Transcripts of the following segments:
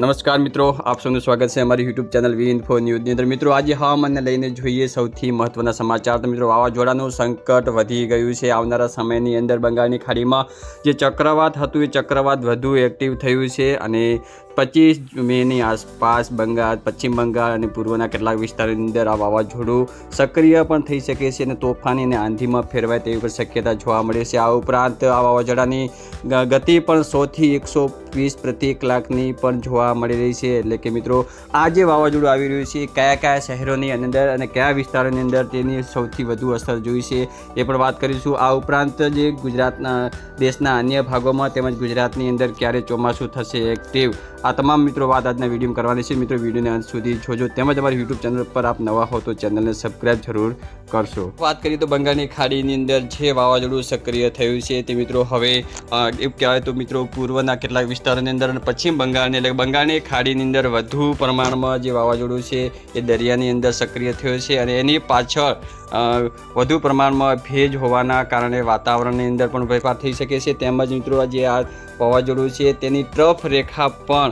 નમસ્કાર મિત્રો, આપ સૌનું સ્વાગત છે અમારી યુટ્યુબ ચેનલ વી ઇન્ફો ન્યૂઝની અંદર. મિત્રો, આજે હવામાનને લઈને જોઈએ સૌથી મહત્વના સમાચાર. તો મિત્રો, વાવાઝોડાનું સંકટ વધી ગયું છે. આવનારા સમયની અંદર બંગાળની ખાડીમાં જે ચક્રવાત હતું, એ ચક્રવાત વધુ એક્ટિવ થયું છે અને પચીસ મેની આસપાસ બંગાળ, પશ્ચિમ બંગાળ અને પૂર્વના કેટલાક વિસ્તારોની અંદર આ વાવાઝોડું સક્રિય પણ થઈ શકે છે અને તોફાની અને આંધીમાં ફેરવાય તેવી પણ શક્યતા જોવા મળે છે. આ ઉપરાંત આ વાવાઝોડાની ગતિ પણ સોથી એકસો વીસ પ્રતિ કલાકની પણ જોવા મળી રહી છે. એટલે કે મિત્રો, આ જે વાવાઝોડું આવી રહ્યું છે, કયા કયા શહેરોની અંદર અને કયા વિસ્તારોની અંદર તેની સૌથી વધુ અસર જોઈ છે એ પણ વાત કરીશું. આ ઉપરાંત જે ગુજરાતના, દેશના અન્ય ભાગોમાં તેમજ ગુજરાતની અંદર ક્યારે ચોમાસું થશે એક્ટિવ આ તમામ મિત્રો વાત આજના વીડિયો કરવાની છે. મિત્રો, વિડીયોને અંત સુધી જોજો. તેમજ અમારી યુટ્યુબ ચેનલ પર આપ નવા હો તો ચેનલને સબસ્ક્રાઇબ જરૂર કરશો. વાત કરીએ તો બંગાળની ખાડીની અંદર જે વાવાઝોડું સક્રિય થયું છે તે મિત્રો હવે એવું કહેવાય તો મિત્રો પૂર્વના કેટલાક વિસ્તારોની અંદર અને પશ્ચિમ બંગાળની, એટલે બંગાળની ખાડીની અંદર વધુ પ્રમાણમાં જે વાવાઝોડું છે એ દરિયાની અંદર સક્રિય થયું છે અને એની પાછળ વધુ પ્રમાણમાં ભેજ હોવાના કારણે વાતાવરણની અંદર પણ ફેરફાર થઈ શકે છે. તેમજ મિત્રો જે આ વાવાઝોડું છે તેની ટ્રફ રેખા પણ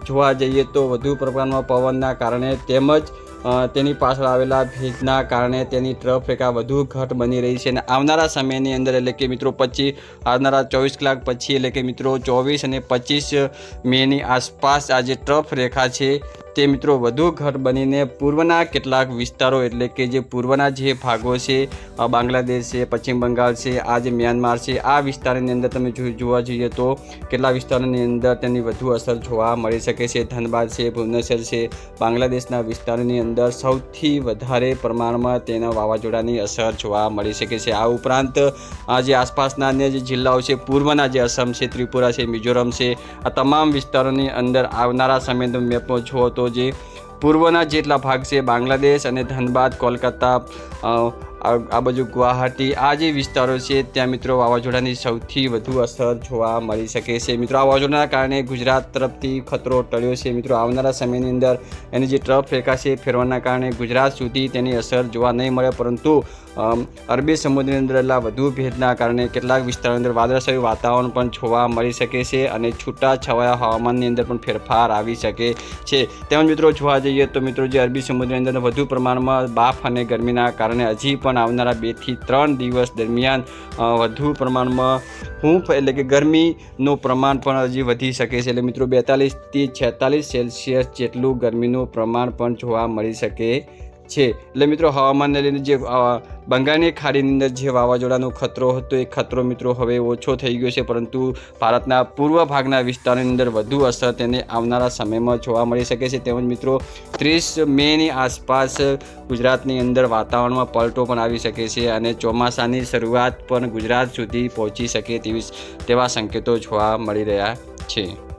જોવા જઈએ તો વધુ પ્રમાણમાં પવનના કારણે તેમજ તેની પાછળ આવેલા ભેજના કારણે તેની ટ્રફ રેખા વધુ ઘટ બની રહી છે અને આવનારા સમયની અંદર એટલે કે મિત્રો પછી આવનારા ચોવીસ કલાક પછી એટલે કે મિત્રો ચોવીસ અને પચીસ મેની આસપાસ આ જે ટ્રફ રેખા છે તે મિત્રો વધુ ઘટ બનીને પૂર્વના કેટલાક વિસ્તારો એટલે કે જે પૂર્વના જે ભાગો છે બાંગ્લાદેશ છે, પશ્ચિમ બંગાળ છે, આ જે મ્યાનમાર છે, આ વિસ્તારની અંદર તમે જોવા જઈએ તો કેટલા વિસ્તારોની અંદર તેની વધુ અસર જોવા મળી શકે છે, ધનબાદ છે, ભુવનેશ્વર છે. બાંગ્લાદેશના વિસ્તારોની અંદર સૌથી વધારે પ્રમાણમાં તેના વાવાઝોડાની અસર જોવા મળી શકે છે. આ ઉપરાંત જે આસપાસના અન્ય જે જિલ્લાઓ છે, પૂર્વના જે અસમ છે, ત્રિપુરા છે, મિઝોરમ છે, આ તમામ વિસ્તારોની અંદર આવનારા સમય તમે મેપમાં જુઓ તો જે પૂર્વના જેટલા ભાગ છે, બાંગ્લાદેશ અને ધનબાદ, કોલકાતા આ બાજુ ગુવાહાટી, આ જે વિસ્તારો છે, ત્યાં મિત્રો વાવાઝોડાની સૌથી વધુ અસર જોવા મળી શકે છે. મિત્રો, આ વાવાઝોડાના કારણે ગુજરાત તરફથી ખતરો ટળ્યો છે. મિત્રો, આવનારા સમયની અંદર એની જે ટ્રફ ફેંકાશે ફેરવાના કારણે ગુજરાત સુધી તેની અસર જોવા નહીં મળે. પરંતુ અરબી સમુદ્રની અંદર વધુ ભેદના કારણે કેટલાક વિસ્તારોની અંદર વાદળછાયું વાતાવરણ પણ જોવા મળી શકે છે અને છૂટા છવાયા હવામાનની અંદર પણ ફેરફાર આવી શકે છે. તેમજ મિત્રો, જોવા જઈએ તો મિત્રો, જે અરબી સમુદ્રની અંદર વધુ પ્રમાણમાં બાફ અને ગરમીના કારણે હજી પણ આવનારા બેથી ત્રણ દિવસ દરમિયાન વધુ પ્રમાણમાં હૂંફ એટલે કે ગરમીનું પ્રમાણ પણ હજી વધી શકે છે. એટલે મિત્રો બેતાલીસથી છેતાલીસ સેલ્સિયસ જેટલું ગરમીનું પ્રમાણ પણ જોવા મળી શકે છે. એટલે મિત્રો, હવામાનને લઈને જે બંગાળની ખાડીની અંદર જે વાવાઝોડાનો ખતરો હતો, એ ખતરો મિત્રો હવે ઓછો થઈ ગયો છે. પરંતુ ભારતના પૂર્વ ભાગના વિસ્તારની અંદર વધુ અસર તેને આવનારા સમયમાં જોવા મળી શકે છે. તેમજ મિત્રો, ત્રીસ મેની આસપાસ ગુજરાતની અંદર વાતાવરણમાં પલટો પણ આવી શકે છે અને ચોમાસાની શરૂઆત પણ ગુજરાત સુધી પહોંચી શકે તેવી તેવા સંકેતો જોવા મળી રહ્યા છે.